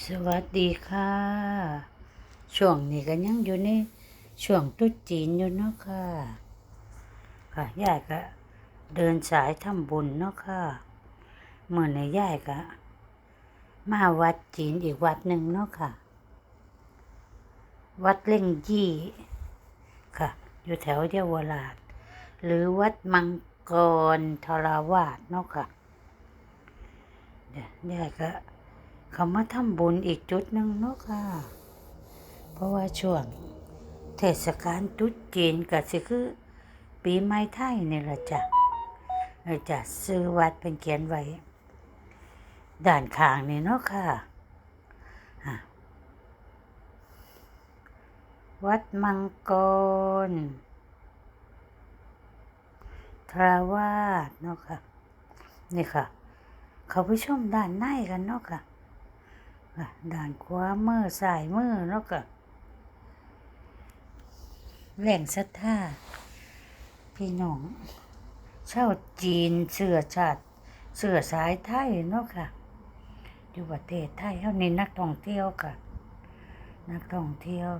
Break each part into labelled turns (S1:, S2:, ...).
S1: สวัสดีค่ะ ช่วงนี้ก็ยังอยู่ในช่วงตรุษจีนอยู่เนาะค่ะ ค่ะยายก็เดินสายทำบุญเนาะค่ะเมื่อในยายก็มาวัดจีนอีกวัดหนึ่งเนาะค่ะ วัดเล่งยี่ค่ะ อยู่แถวเยาวราช หรือวัดมังกรทราวาสเนาะค่ะเดี๋ยวยายก็ เขามาทำบุญอีกจุดหนึ่งเนาะค่ะ เพราะว่าช่วงเทศกาลตรุษจีนก็สิคือ ปีใหม่ไทยนี่ละจ้ะเลยจะซื้อวัดเป็นเขียนไว้ ด้านข้างนี่เนาะค่ะะวัดมังกรทราวาสเนาะค่ะ นี่ค่ะ เขาไปชมด้านในกันเนาะค่ะ ด่านขวามือสายมือแล้วก็แหล่งศรัทธาพี่น้องชาวจีนเสือชาติเสือสายไทยเนาะค่ะ อยู่ประเทศไทยเท่านี้นักท่องเที่ยวค่ะ นักท่องเที่ยว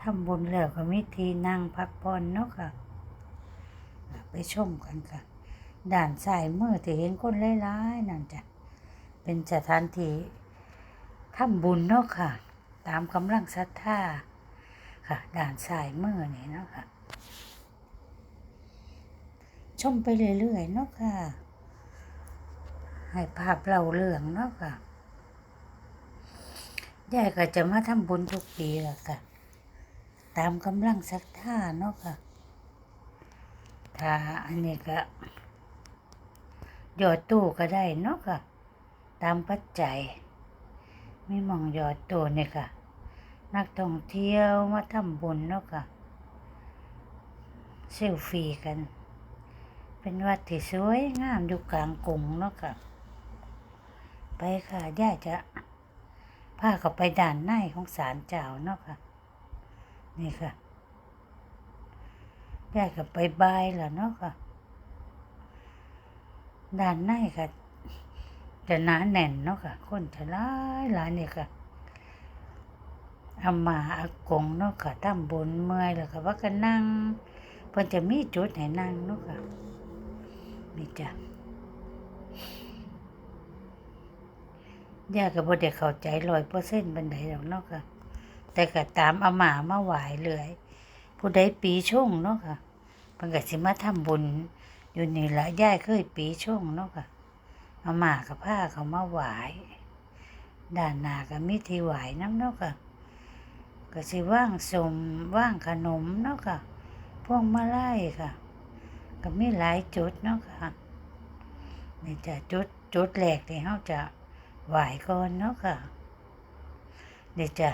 S1: ทำบุญแล้วก็มีที่นั่งพักผ่อนเนาะค่ะ ไปชมกันค่ะ ด่านซ้ายมือที่เห็นคนหลายๆนั่นจ้ะเป็นสถานที่ ทำบุญเนาะค่ะ ตามกำลังศรัทธาค่ะ ด่านสายมือนี่เนาะค่ะ ชมไปเรื่อยๆเนาะค่ะ ให้ภาพเราเรื่องเนาะค่ะยายก็จะมาทำบุญทุกปีละค่ะ ตามกำลังศรัทธาเนาะค่ะ ถ้าอันนี้ก็หยอดตู้ก็ได้เนาะค่ะ ตามปัจจัย มีมองหยอดตัวเนี่ยค่ะ นักท่องเที่ยวมาทำบุญเนาะค่ะเซลฟี่กัน เป็นวัดที่สวยงามอยู่กลางกรุงเนาะค่ะ ไปค่ะย่าจะพาเขาไปด่านในของศาลเจ้าเนาะค่ะ นี่ค่ะย่าก็ไปบายแล้วเนาะค่ะ ด่านในค่ะ จะหนาแน่นเนาะค่ะ คนจะหลายหลายเนี่ยค่ะอามาอากงเนาะค่ะทำบุญเมื่อยแล้วก็ว่าก็นั่งเพิ่นจะมีจุดให้นั่งเนาะค่ะนี่จ้ะย่าก็บ่ได้เข้าใจร้อยเปอร์เซ็นต์บันไดหรอกเนาะค่ะ แต่ก็ตามอามามาไหวเลยผู้ใดปีช่งเนาะค่ะเพิ่นก็สิมาทำบุญอยู่นี่ละย่ายเคยปีช่งเนาะค่ะ เอาหมากับผ้าเขามาไหวายด้านหน้าก็มีที่ไหวายน้ำเนาะค่ะก็สิว่างสมว่างขนมเนาะค่ะพวงมาลัยค่ะ ก็มีหลายจุดเนาะค่ะนี่จะจุดจุดแรกที่เขาจะไหวก่อนเนาะค่ะนี่จะ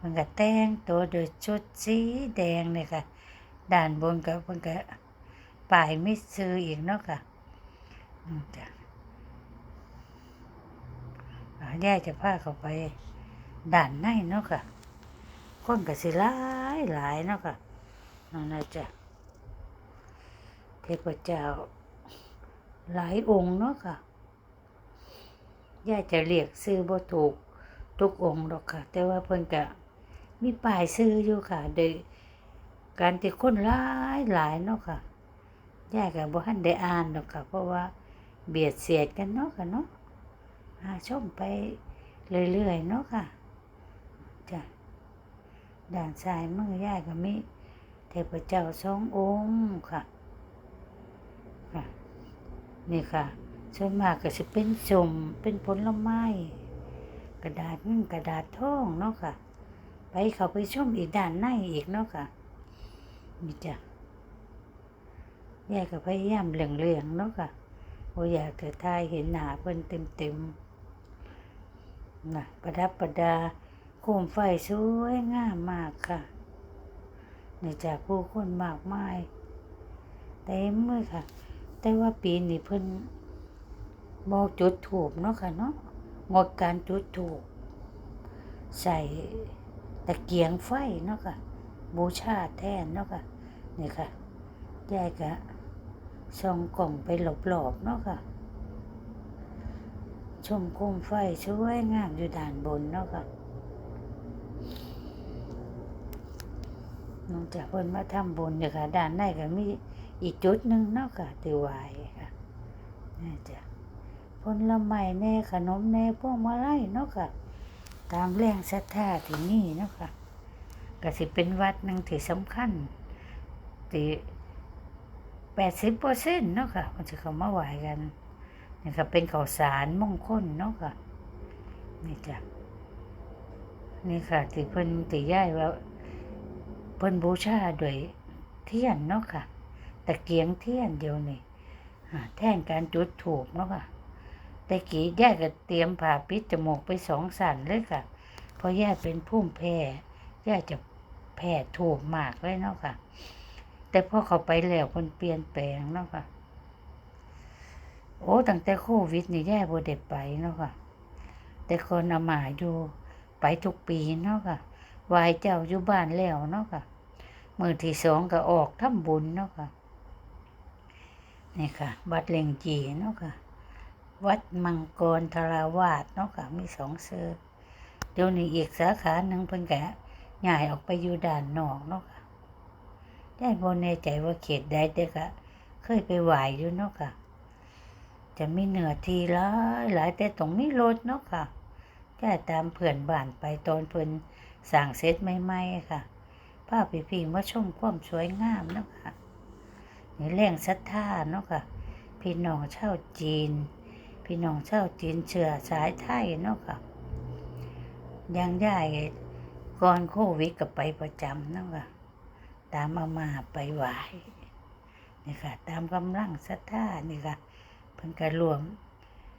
S1: มันก็แต่งตัวโดยชุดสีแดงเนี่ยค่ะด้านบนก็มันก็ป้ายมิซื้ออีกเนาะค่ะจ้ะ อ่าย่จะพาเขาไปด่านในเนาะค่ะ คนก็สิหลายหลายเนาะค่ะนั่นนะจ๊ะเทพเจ้าหลายองค์เนาะค่ะย่าจะเรียกซื้อบ่ถูกทุกองค์หรอกค่ะ แต่ว่าเพิ่นก็มีป้ายซื้ออยู่ค่ะโดยการที่คนหลายหลายเนาะค่ะย่าก็บ่ทันได้อ่านหรอกค่ะ เพราะว่าเบียดเสียดกันเนาะค่ะเนาะ หาชมไปเรื่อยๆเนาะค่ะจ้ะด่านซ้ายมือย่ายก็มีเทพเจ้าสององค์ค่ะค่ะ นี่ค่ะส่วนมากก็จะเป็นสมเป็นผลไม้กระดาษเงินกระดาษทองเนาะค่ะ ไปเขาไปชมอีกด้านในอีกเนาะค่ะนี่จ้ะยายก็พยายามเหลืองๆเนาะค่ะโอ้อยากจะทายเห็นหนาเพิ่นเต็มๆ นะประดับประดาโคมไฟสวยงามมากค่ะนี่จากผู้คนมากมายเต็มเลยค่ะ แต่ว่าปีนี้เพิ่นบอกจุดถูกเนาะค่ะเนาะงดการจุดถูก ใส่ตะเกียงไฟเนาะค่ะ บูชาแทนเนาะค่ะนี่ค่ะยายกะส่องกล่องไปหลบๆเนาะค่ะ ชมโคมไฟสวยงามอยู่ด้านบนเนาะค่ะนอกจากเพิ่นมาทำบุญเนี่ยค่ะ ด้านในก็มีอีกจุดหนึ่งเนาะค่ะที่ไหวค่ะนี่จ้ะผลไม้แน่ขนมแน่พวกมาลัยเนาะค่ะตามแรงศรัทธาที่นี่เนาะค่ะก็สิเป็นวัดหนึ่งที่สำคัญที่แปดสิบเปอร์เซ็นต์เนาะค่ะมันจะเข้ามาไหวกัน นี่ค่ะเป็นข้าวสารมงคลเนาะค่ะนี่จ้ะนี่ค่ะที่เพิ่นติย่ายว่าเพิ่นบูชาด้วยเทียนเนาะค่ะตะเกียงเทียนเดียวนี่แทนการจุดถูกเนาะค่ะแต่กี้ย่าก็เตรียมผ่าปิดจมูกไปสองสันเลยค่ะเพราะย่าเป็นพุ่มแพ้ย่าจะแพ้ถูกมากเลยเนาะค่ะ แต่พอเขาไปแล้วคนเปลี่ยนแปลงเนาะค่ะ โอ้ตั้งแต่โควิดนี่ย่บ่ได้ไปเนาะค่ะ แต่คนเอามาอยู่ไปทุกปีเนาะค่ะไหวายเจ้าอยู่บ้านแล้วเนาะค่ะมือที่สองก็ออกทำบุญเนาะค่ะนี่ค่ะ วัดเล่งจีเนาะค่ะ วัดมังกรทราวาสเนาะค่ะ มีสองเซอร์เดี๋ยวนี้อีกสาขาหนึ่งเพิ่นก็ย้ายออกไปอยู่ด่านนอกเนาะค่ะได้บ่แน่ใจว่าเขตใดแต่ก็เคยไปไหวอยู่เนาะค่ะ จะมีเหนือทีหลายหลายแต่ต้องมีรถเนาะค่ะแค่ตามเพื่อนบ้านไปตอนเพิ่นสั่งเซตใหม่ๆค่ะพาพี่ๆมาชมความสวยงามเนาะค่ะนี่แรงศรัทธาเนาะค่ะ พี่น้องชาวจีน พี่น้องชาวจีนเชื้อสายไทยเนาะค่ะยังย่ายก่อนโควิดก็ไปประจำเนาะค่ะตามมามาไปไหวนี่ค่ะ ตามกำลังศรัทธานี่ค่ะ เพิ่นก็รวม